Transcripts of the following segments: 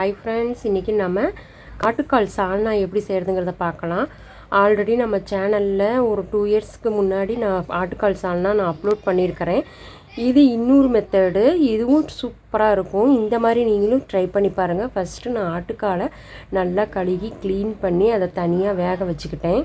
Hi friends இன்றைக்கி நம்ம ஆட்டுக்கால் சால்னா எப்படி செய்கிறதுங்கிறத பார்க்கலாம். ஆல்ரெடி நம்ம சேனலில் ஒரு டூ இயர்ஸ்க்கு முன்னாடி நான் ஆட்டுக்கால் சால்னா நான் அப்லோட் பண்ணியிருக்கிறேன். இது இன்னொரு மெத்தடு இதுவும் சூப்பராக இருக்கும். இந்த மாதிரி நீங்களும் ட்ரை பண்ணி பாருங்கள் ஃபஸ்ட்டு நான் ஆட்டுக்காலை நல்லா கழுகி க்ளீன் பண்ணி அதை தனியாக வேக வச்சுக்கிட்டேன்.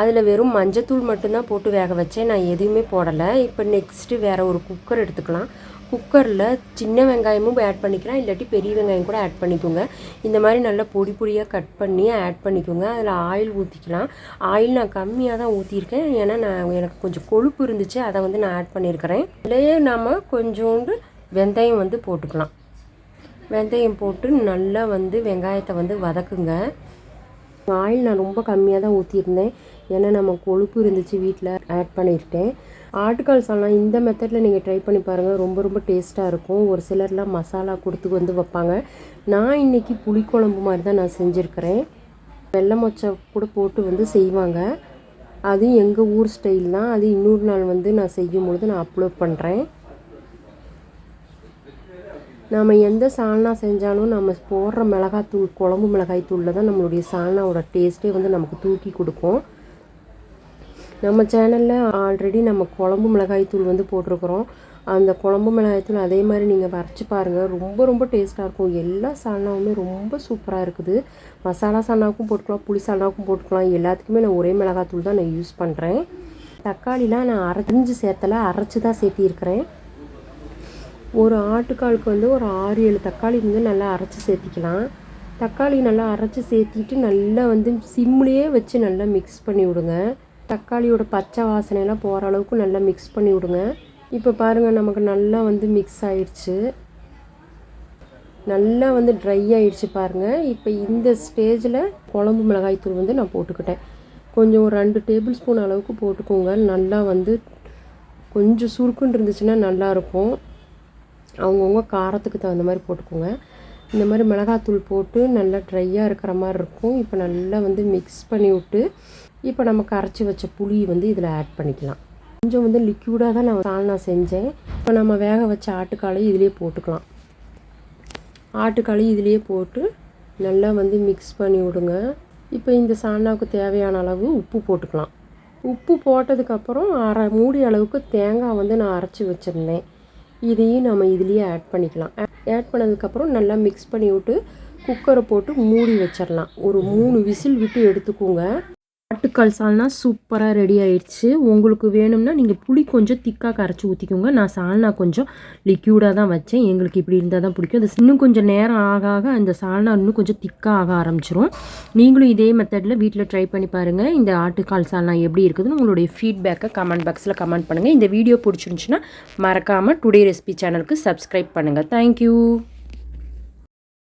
அதில் வெறும் மஞ்சத்தூள் மட்டும்தான் போட்டு வேக வச்சேன். நான் எதுவுமே போடலை. இப்போ நெக்ஸ்ட்டு வேறு ஒரு குக்கர் எடுத்துக்கலாம். குக்கரில் சின்ன வெங்காயமும் ஆட் பண்ணிக்கலாம் இல்லாட்டி பெரிய வெங்காயம் கூட ஆட் பண்ணிக்கோங்க. இந்த மாதிரி நல்லா பொடி பொடியாக கட் பண்ணி ஆட் பண்ணிக்கோங்க. அதில் ஆயில் ஊற்றிக்கலாம் ஆயில் நான் கம்மியாக தான் ஊற்றிருக்கேன் ஏன்னா நான் எனக்கு கொஞ்சம் கொழுப்பு இருந்துச்சு. அதை வந்து நான் ஆட் பண்ணியிருக்கிறேன் இதிலேயே நாம் கொஞ்சோண்டு வெந்தயம் வந்து போட்டுக்கலாம். வெந்தயம் போட்டு நல்லா வந்து வெங்காயத்தை வந்து வதக்குங்க. ஆயில் நான் ரொம்ப கம்மியாக தான் ஊற்றிருந்தேன் ஏன்னா நம்ம கொழுப்பு இருந்துச்சு வீட்டில் ஆட் பண்ணியிருக்கேன் ஆட்டுக்கால் சால்னா இந்த மெத்தடில் நீங்கள் ட்ரை பண்ணி பாருங்கள் ரொம்ப ரொம்ப டேஸ்ட்டாக இருக்கும். ஒரு சிலர்லாம் மசாலா கொடுத்து வந்து வைப்பாங்க. நான் இன்றைக்கி புளிக்குழம்பு மாதிரி தான் நான் செஞ்சுருக்கிறேன். வெள்ளை மொச்சை கூட போட்டு வந்து செய்வாங்க. அது எங்கள் ஊர் ஸ்டைல் தான். அது இன்னொரு நாள் வந்து நான் செய்யும் பொழுது நான் அப்லோட் பண்ணுறேன் நம்ம எந்த சால்னா செஞ்சாலும் நம்ம போடுற மிளகாத்தூள் குழம்பு மிளகாய் தூளில் தான் நம்மளுடைய சால்னாவோட டேஸ்ட்டே வந்து நமக்கு தூக்கி கொடுக்கும். நம்ம சேனலில் ஆல்ரெடி நம்ம குழம்பு மிளகாய் தூள் வந்து போட்டிருக்கிறோம். அந்த குழம்பு மிளகாய் தூள் அதே மாதிரி நீங்கள் வரைச்சி பாருங்கள் ரொம்ப ரொம்ப டேஸ்ட்டாக இருக்கும். எல்லா சால்னாவுமே ரொம்ப சூப்பராக இருக்குது. மசாலா சால்னாவுக்கும் போட்டுக்கலாம் புளி சால்னாவுக்கும் போட்டுக்கலாம். எல்லாத்துக்குமே நான் ஒரே மிளகாய் தூள் தான் நான் யூஸ் பண்ணுறேன் தக்காளிலாம் நான் அரைஞ்சு சேர்த்தலை அரைச்சி தான் சேர்த்திருக்கிறேன். ஒரு ஆட்டுக்காலுக்கு வந்து ஒரு ஆறு ஏழு தக்காளி வந்து நல்லா அரைச்சி சேர்த்திக்கலாம். தக்காளி நல்லா அரைச்சி சேர்த்திட்டு நல்லா வந்து சிம்லேயே வச்சு நல்லா மிக்ஸ் பண்ணி விடுங்க. தக்காளியோட பச்சை வாசனையெல்லாம் போகிற அளவுக்கு நல்லா மிக்ஸ் பண்ணி விடுங்க. இப்போ பாருங்கள் நமக்கு நல்லா வந்து மிக்ஸ் ஆயிடுச்சு நல்லா வந்து ட்ரை ஆயிடுச்சு பாருங்கள் இப்போ இந்த ஸ்டேஜில் குழம்பு மிளகாய்த்தூள் வந்து நான் போட்டுக்கிட்டேன். கொஞ்சம் ஒரு ரெண்டு டேபிள் ஸ்பூன் அளவுக்கு போட்டுக்கோங்க. நல்லா வந்து கொஞ்சம் சுருக்குன்னு இருந்துச்சுன்னா நல்லாயிருக்கும் அவங்கவுங்க காரத்துக்கு தகுந்த மாதிரி போட்டுக்கோங்க. இந்த மாதிரி மிளகாத்தூள் போட்டு நல்லா ட்ரையாக இருக்கிற மாதிரி இருக்கும். இப்போ நல்லா வந்து மிக்ஸ் பண்ணி விட்டு இப்போ நம்ம கரைச்சி வச்ச புளி வந்து இதில் ஆட் பண்ணிக்கலாம். கொஞ்சம் வந்து லிக்யூடாக தான் நான் சால்னா செஞ்சேன். இப்போ நம்ம வேக வச்ச ஆட்டுக்காலை இதிலே போட்டுக்கலாம். ஆட்டுக்காலை இதிலே போட்டு நல்லா வந்து மிக்ஸ் பண்ணி விடுங்க. இப்போ இந்த சால்னாவுக்கு தேவையான அளவு உப்பு போட்டுக்கலாம். உப்பு போட்டதுக்கப்புறம் அரை மூடி அளவுக்கு தேங்காய் வந்து நான் அரைச்சி வச்சுருந்தேன். இதையும் நம்ம இதுலேயே ஆட் பண்ணிக்கலாம். ஆட் பண்ணதுக்கப்புறம் நல்லா மிக்ஸ் பண்ணி விட்டு குக்கரை போட்டு மூடி வச்சிடலாம் ஒரு மூணு விசில் விட்டு எடுத்துக்கோங்க. ஆட்டுக்கால் சால்னா சூப்பராக ரெடி ஆயிடுச்சு. உங்களுக்கு வேணும்னா நீங்கள் புளி கொஞ்சம் திக்காக கரைச்சி ஊற்றிக்கோங்க நான் சால்னா கொஞ்சம் லிக்யூடாக தான் வச்சேன். எங்களுக்கு இப்படி இருந்தால் தான் பிடிக்கும். அது இன்னும் கொஞ்சம் நேரம் ஆக ஆக அந்த சால்னா இன்னும் கொஞ்சம் திக்காக ஆக ஆரம்பிச்சிரும். நீங்களும் இதே மெத்தடில் வீட்டில் ட்ரை பண்ணி பாருங்கள் இந்த ஆட்டுக்கால் சால்னா எப்படி இருக்குதுன்னு உங்களுடைய ஃபீட்பேக்கை கமெண்ட் பாக்ஸில் கமெண்ட் பண்ணுங்கள் இந்த வீடியோ பிடிச்சிருந்துச்சுன்னா மறக்காமல் டுடே ரெசிபி சேனலுக்கு சப்ஸ்கிரைப் பண்ணுங்கள் தேங்க்யூ